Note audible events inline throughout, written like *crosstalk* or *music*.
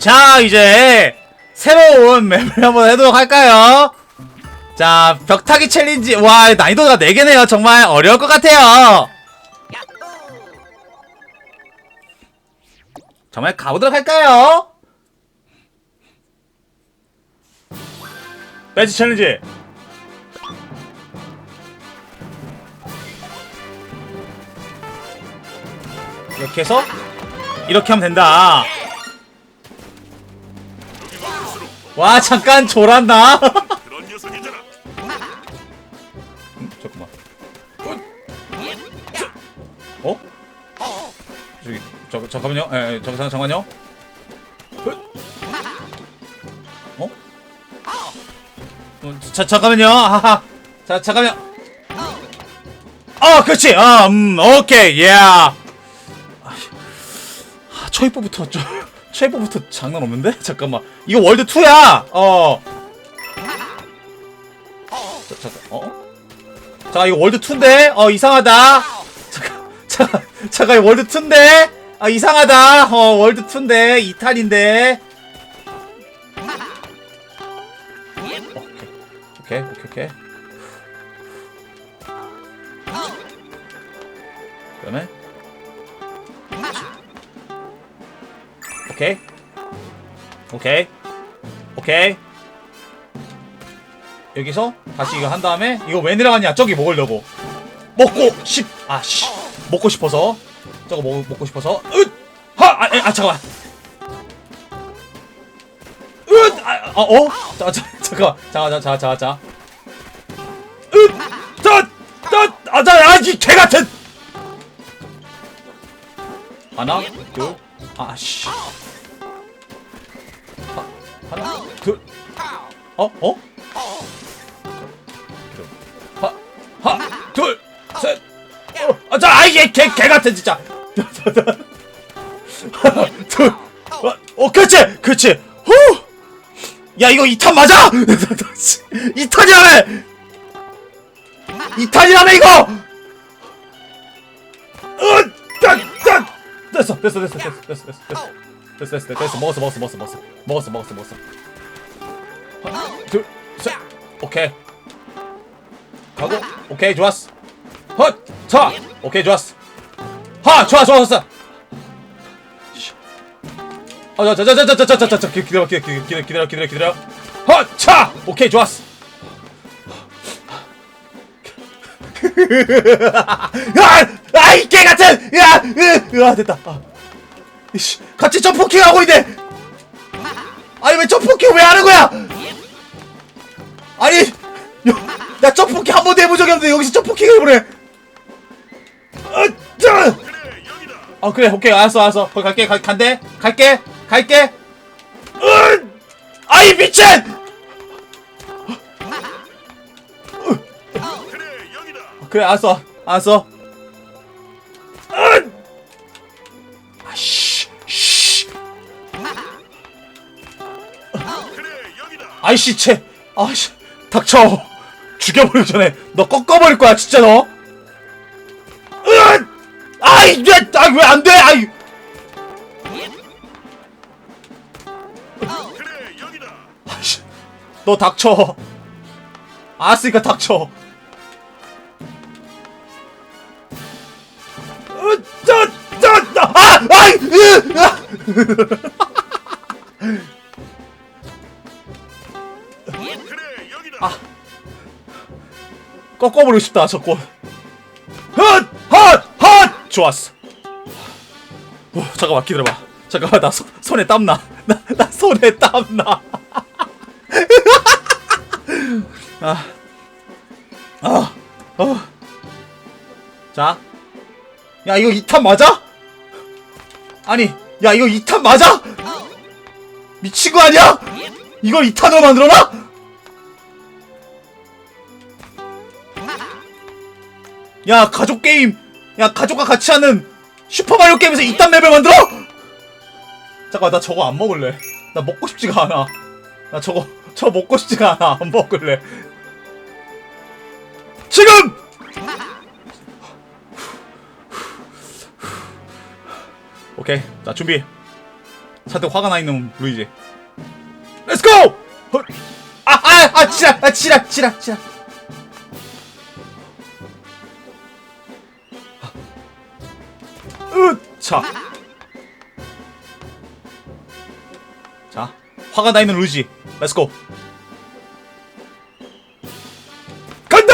자 이제 새로운 맵을 한번 해도록 할까요? 자 벽타기 챌린지. 와 난이도가 4개네요. 정말 어려울 것 같아요. 정말 가보도록 할까요? 배지 챌린지. 이렇게 해서 이렇게 하면 된다 와 잠깐 졸았나? 그런 녀석이잖아. 음, 잠깐만. 어? 저기 저, 잠깐만요. 에, 저기 잠- 잠깐만요. 어? 어, 자, 잠깐만요. 하하. 자 잠깐만요. 아 그렇지. 아 음 오케이. 예 아, 초이뽀부터 좀 초이뽀부터 장난 없는데? *laughs* 잠깐만. 이거 월드 2야! 어. 자, 잠깐 어? 자 이거 월드 2인데? 어 이상하다. 잠깐 *laughs* 잠깐 잠깐 이거 월드 2인데? 아 이상하다. 어 월드 2인데? 이탈인데? 어, 오케이 오케이 오케이 오케이. 그다음에 오케이. 오케이. 오케이. 여기서 다시 이거 한 다음에 이거 왜 내려갔냐? 저기 먹으려고 먹고 싶 아씨. 먹고 싶어서. 저거 먹, 먹고 싶어서. 으하 아 아, 잠깐만. 으아어? 자, 자, 잠깐만. 잠깐 잠깐 잠깐 잠깐 으자자아자아이 개 같은. 하나 둘 아씨 하, 하나 둘 어 어? 하, 하, 둘, 셋. 어, 아, 자, 아이, 얘, 개, 개 같은, 진짜. 하나, *laughs* 둘, 어, 어, 그렇지, 그렇지. 후! 야, 이거 2탄 맞아! *laughs* 2탄이라며! 2탄이라며, 이거! 으. 됐어, 됐어, 됐어, 됐어, 됐어, 됐어, 됐어. 됐어, 됐어, 됐어, 먹었어, 먹었어, 먹었어, 먹었어. 먹었어, 먹었어, 먹었어. 하나, 둘, 셋. 오케이. 가고 오케이 좋았어 헛자 오케이 좋았어 하 좋아 좋았어 어자자자자자자자자 기다려 기다려 기다려 기다려 기다려 기다려 헛차 오케이 좋았어 야 아이 개 같은! 야으아 됐다. 아. 이씨 같이 점프킹 하고 있네. 아니 왜 점프킹 왜 하는 거야? 아니 야, 나 점프킹 한 번도 해본 적이 없는데 여기서 점프킹을 해보래 으짜 그래. 아 오케이 알았어 알았어. 거기 갈게 가, 간대. 갈게 갈게. 으 아이 미친! 그래 여기다. 그래 알았어 알았어 아이씨 쟤 아씨 닥쳐 죽여버리기 전에 너 꺾어버릴 거야 진짜 너 으! 아이 왜왜 안 돼 아이 그래 여기다. 아이씨 너 닥쳐 알았으니까 닥쳐 으, 짜, 짜, 짜, 아! 아이! 으! 아! 꺾어버리고 싶다 저거 헛! 헛! 헛! 좋았어 오, 잠깐만 기다려봐 잠깐만 나 소, 손에 땀나 나, 나 손에 땀나 *laughs* 아, 아, 어. 자, 야 이거 2탄 맞아? 아니, 야 이거 2탄 맞아? 미친 거 아니야? 이걸 2탄으로 만들어놔? 야 가족 게임 야 가족과 같이 하는 슈퍼마리오 게임에서 이딴 맵을 만들어? 잠깐 나 저거 안 먹을래 나 먹고 싶지가 않아 나 저거 저 먹고 싶지가 않아 안 먹을래 지금 오케이 자 준비 잔뜩 화가 나 있는 루이지. 렛츠 고! 헐. 아, 아, 아, 지랄, 아, 지랄, 지랄, 지랄. 으차. 자, 화가 나 있는 루이지. 렛츠 고. 간다!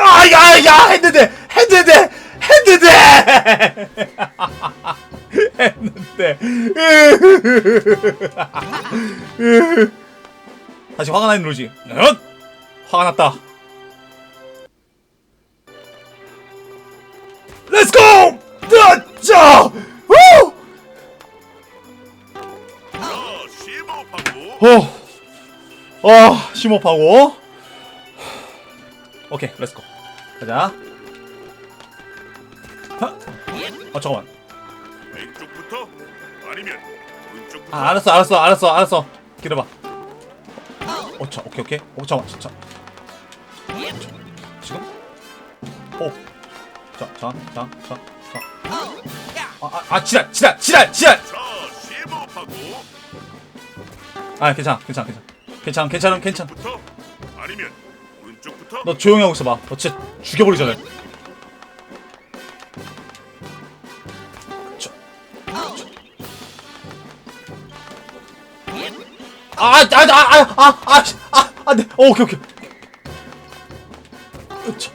아, 야, 야, 했는데, 했는데, 했는데! *laughs* 했는데. *laughs* 다시 화가 나 있는 루지. 엇! 화가 났다. 어. 어, 심호흡하고. 오케이, 렛츠고. 가자. 하. 어, 잠깐만. 왼쪽부터 아니면 오른쪽부터 아, 알았어, 알았어, 알았어, 알았어. 기다려봐. 어, 자, 오케이, 오케이. 어, 잠깐만, 자, 자. 자, 지금? 오. 자, 자, 자, 자, 자. 아, 아, 아, 지랄, 지랄, 지랄, 지랄! 자, 심호흡하고 아, 괜찮아, 괜찮아, 괜찮아. 괜찮아, 괜찮아, 괜찮아. 부터 아니면 오른쪽부터 너 조용히 하고 있어봐. 너 진짜 죽여버리기 전에. 저, 저. 아, 아, 아, 아, 아, 아, 아, 아, 아, 네. 어, 오케이, 오케이. 으차.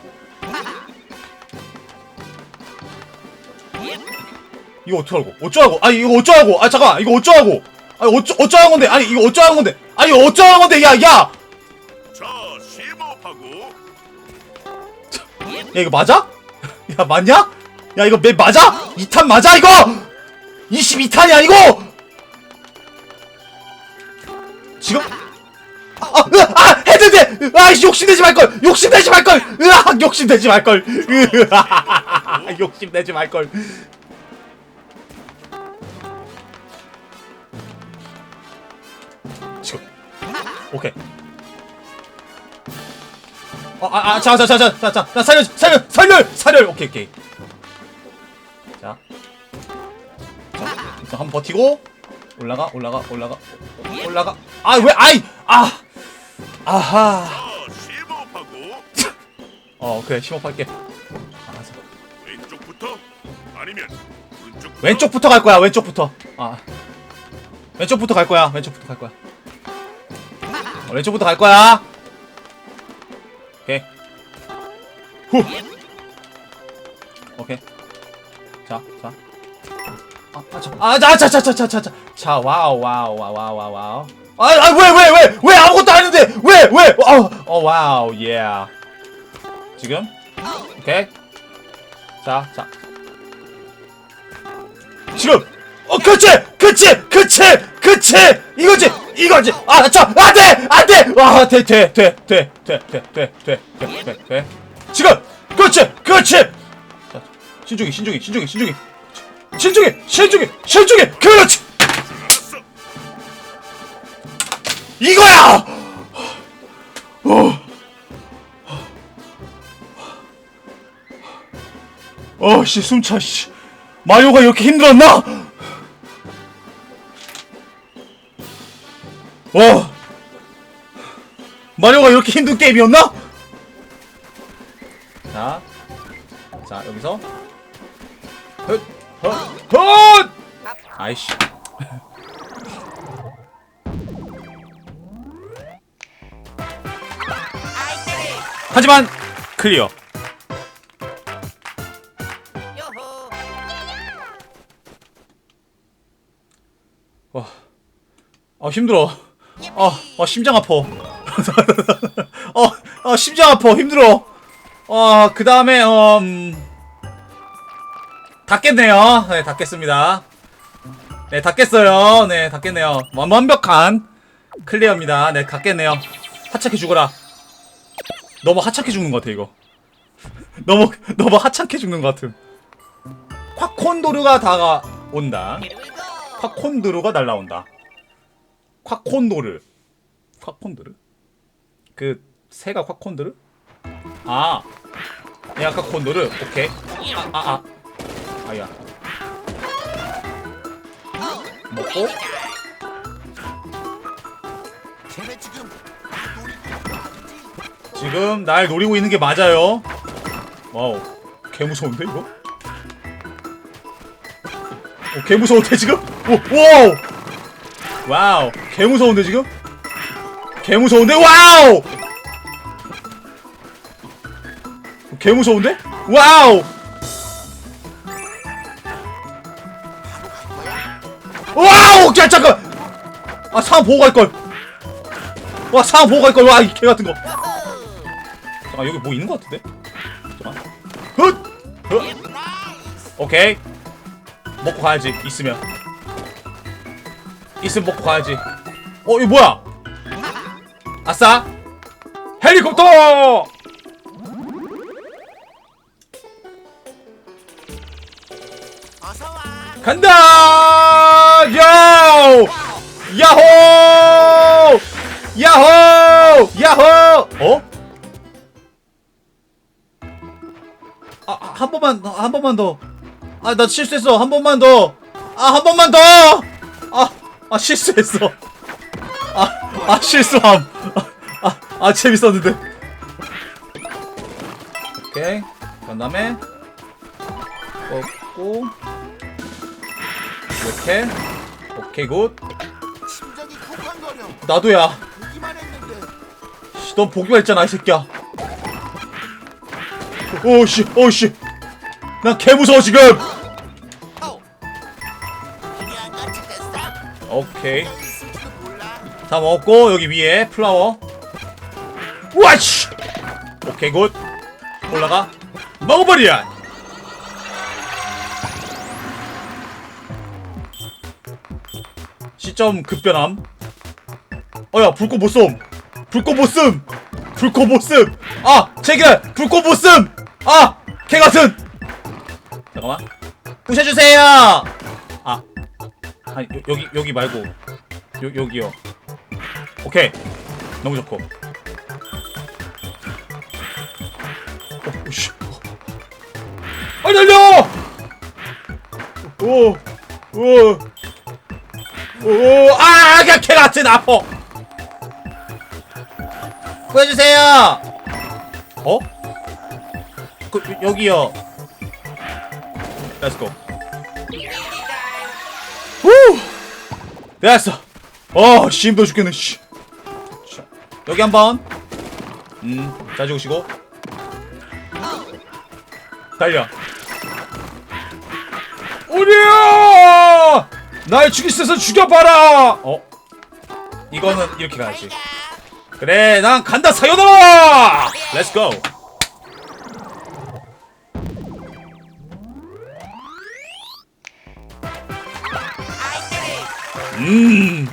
이거 어쩌라고? 어쩌라고? 아니 이거 어쩌라고? 아 잠깐만 이거 어쩌라고? 아니 어쩌 어쩌라는 건데? 아니 이거 어쩌라는 건데? 아니 어쩌라는 건데? 야 야! 자, 심호흡하고 야 이거 맞아? *laughs* 야 맞냐? 야 이거 맵 맞아? 2탄 맞아 이거? 22탄이야 이거? 지금? 아, 으아, 아 했는데 아 욕심내지 말걸 욕심내지 말걸 으아 욕심내지 말걸 *laughs* 으아 욕심내지 말걸 오케이 어, 아, 아, 자, 자, 자, 자, 자, 자, 자, 살려, 살려, 살려, 살려. 오케이, 오케이. 자, 자, 일단 한번 버티고 올라가, 올라가, 올라가, 올라가. 아, 왜, 아이, 아, 아하. 자, 어, 그래, 심호흡할게. 알았어. 왼쪽부터 아니면 오른쪽부터 왼쪽부터 갈 거야, 왼쪽부터. 아, 왼쪽부터 갈 거야, 왼쪽부터 갈 거야. 어, 왼쪽부터 갈 거야. 오케이. 후. 오케이. 자, 자. 아, 아, 자, 아, 자, 자, 자, 자, 자, 자, 자, 자, 와우, 와우, 와우, 와우, 와우, 와우. 아, 아, 왜, 왜, 왜, 왜 아무것도 안 했는데, 왜, 왜, 어, 어, 와우, 예. 지금, 오케이. 자, 자. 지금, 어, 그렇지, 그렇지, 그렇지, 그렇지, 이거지, 이거지. 아, 저, 안 돼, 안 돼. 와, 돼, 돼, 돼, 돼, 돼, 돼, 돼, 돼, 돼, 돼, 돼. 지금, 그렇지, 그렇지. 자, 신중히, 신중히, 신중히, 신중히, 신중히, 신중히, 신중히, 그렇지. 이거야. 어, 어, 씨, 숨차, 씨. 마리오가 이렇게 힘들었나? 와, 마리오가 이렇게 힘든 게임이었나? 자, 자 여기서, 헛, 헛, 헛. 아이씨. 하지만 클리어. 와, 아 힘들어. 아, 아 심장 아파. *laughs* 어, 아 심장 아파. 힘들어. 어, 그 다음에 어, 음, 다 깼네요. 네, 다 깼습니다. 네, 다 깼어요. 네, 다 깼네요. 완, 완벽한 클리어입니다. 네, 다 깼네요. 하찮게 죽어라. 너무 하찮게 죽는 것 같아 이거. *laughs* 너무 너무 하찮게 죽는 것 같음. 콱콘도르가 다가 온다. 콱콘도르가 날라온다. 콱콘도르. 콱콘도르? 그 새가 콱콘도르? 아. 얘가 콱콘도르. 오케이. 아, 아, 아. 아야. 먹고? 지금 날 노리고 있는 게 맞아요. 와우, 개 무서운데 이거? 오, 개 무서운데 지금? 오, 와우, 와우, 개 무서운데 지금? 개 무서운데 와우, 개 무서운데? 와우, 와우, 야 잠깐, 아 상황 보고 갈 걸. 와 상황 보고 갈 걸. 와 이 개 같은 거. 잠깐 여기 뭐 있는 것 같은데? 잠깐. 훗! 훗! 오케이. 먹고 가야지. 있으면. 있으면 먹고 가야지. 어 이거 뭐야? 아싸. 헬리콥터. 간다! 야! 야호! 야호! 야호! 어? 아, 아, 한 번만, 더, 한 번만 더. 아, 나 실수했어. 한 번만 더. 아, 한 번만 더! 아, 아, 실수했어. 아, 아, 실수함. 아, 아, 아 재밌었는데. 오케이. 그 다음에, 꺾고, 이렇게. 오케이, 굿. 나도야. 씨, 넌 보기만 했잖아, 이 새끼야. 오씨, 오씨. 난 개 무서워, 지금! 오케이. 다 먹었고, 여기 위에 플라워. 와씨! 오케이, 굿. 올라가. 먹어버려! 시점 급변함. 어야, 불꽃 못 쏨! 불꽃 못 쏨! 불꽃 못 쏨! 아! 제게! 불꽃 못 쏨! 아! 개 같은! 잠깐만. 부셔주세요! 아. 아니, 요, 여기, 여기 말고. 요, 여기요. 오케이. 너무 좋고. 어, 씨. 아니, 날려! 오, 오, 오, 아, 그냥 개 같은 아파. 구해주세요! 어? 그, 요- 여기요. 렛츠고. 후! 됐어. 어, 씨 힘들어 죽겠네, 씨. 자, 여기 한 번. 음, 잘 죽으시고. 달려. 죽일 수 있어 죽여봐라! 어? 이거는 이렇게 가야지. 그래, 난 간다, 사요나라! 렛츠고! 음,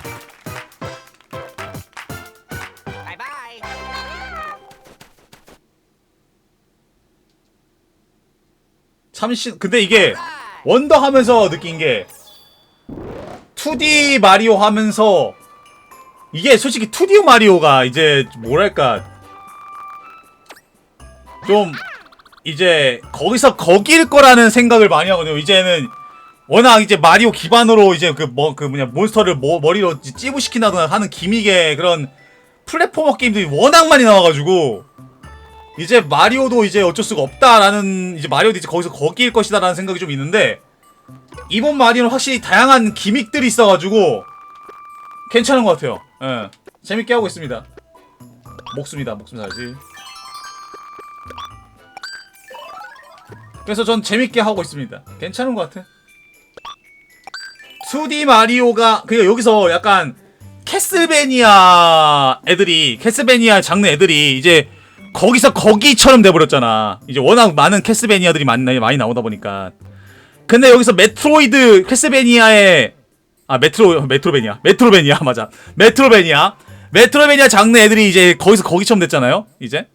참 신, 근데 이게, 원더 하면서 느낀 게 2D 마리오 하면서 이게 솔직히 2D 마리오가 이제 뭐랄까 좀 이제 거기서 거길 거라는 생각을 많이 하거든요. 이제는 워낙 이제 마리오 기반으로 이제 그 뭐 그 뭐냐 몬스터를 뭐, 머리로 찌부시킨다거나 하는 기믹의 그런 플랫포머 게임들이 워낙 많이 나와가지고 이제 마리오도 이제 어쩔 수가 없다라는 이제 마리오도 이제 거기서 거기일 것이다라는 생각이 좀 있는데 이번 마리오는 확실히 다양한 기믹들이 있어가지고 괜찮은 것 같아요. 예, 재밌게 하고 있습니다. 목숨이다, 목숨 살지. 그래서 전 재밌게 하고 있습니다. 괜찮은 것 같아. 2D 마리오가 그니까 여기서 약간 캐슬베니아 애들이 캐슬베니아 장르 애들이 이제 거기서 거기처럼 돼버렸잖아. 이제 워낙 많은 캐스베니아들이 많이, 많이 나오다 보니까. 근데 여기서 메트로이드 캐스베니아의 아 메트로 메트로베니아 메트로베니아 *laughs* 맞아 메트로베니아 메트로베니아 장르 애들이 이제 거기서 거기처럼 됐잖아요. 이제.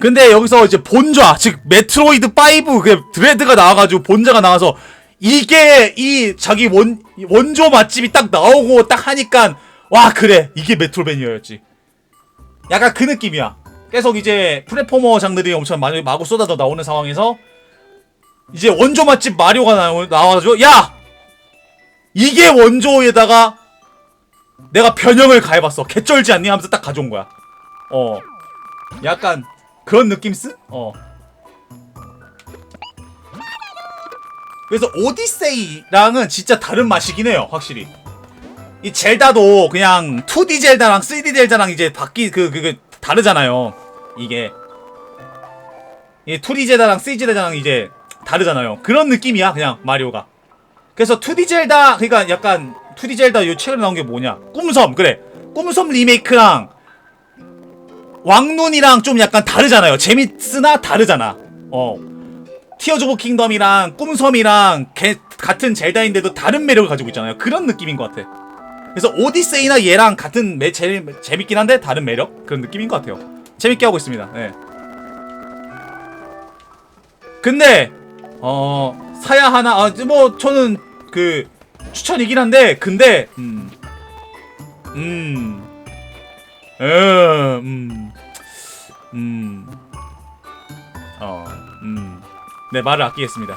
근데 여기서 이제 본좌 즉 메트로이드 5그 드레드가 나와가지고 본좌가 나와서 이게 이 자기 원 원조 맛집이 딱 나오고 딱 하니까 와 그래 이게 메트로베니아였지. 약간 그 느낌이야. 계속 이제 플랫포머 장르들이 엄청 많이 마구 쏟아져 나오는 상황에서 이제 원조 맛집 마리오가 나오, 나와가지고 야 이게 원조에다가 내가 변형을 가해봤어. 개쩔지 않니? 하면서 딱 가져온 거야. 어. 약간 그런 느낌 쓴? 어. 그래서 오디세이랑은 진짜 다른 맛이긴 해요, 확실히. 이 젤다도 그냥 2D 젤다랑 3D 젤다랑 이제 바뀌 그그그 다르잖아요. 이게 이 2D 젤다랑 3D 젤다랑 이제 다르잖아요. 그런 느낌이야, 그냥 마리오가. 그래서 2D 젤다 그러니까 약간 2D 젤다 요 최근에 나온 게 뭐냐? 꿈섬 그래. 꿈섬 리메이크랑 왕눈이랑 좀 약간 다르잖아요. 재밌으나 다르잖아. 어. 티어즈 오브 킹덤이랑 꿈섬이랑 개- 같은 젤다인데도 다른 매력을 가지고 있잖아요. 그런 느낌인 것 같아. 그래서 오디세이나 얘랑 같은 매, 제, 재밌긴 한데 다른 매력 그런 느낌인 것 같아요. 재밌게 하고 있습니다. 네. 근데 어 사야 하나 아 뭐 저는 그 추천이긴 한데 근데 음 음. 음. 음. 어. 음. 네, 말을 아끼겠습니다.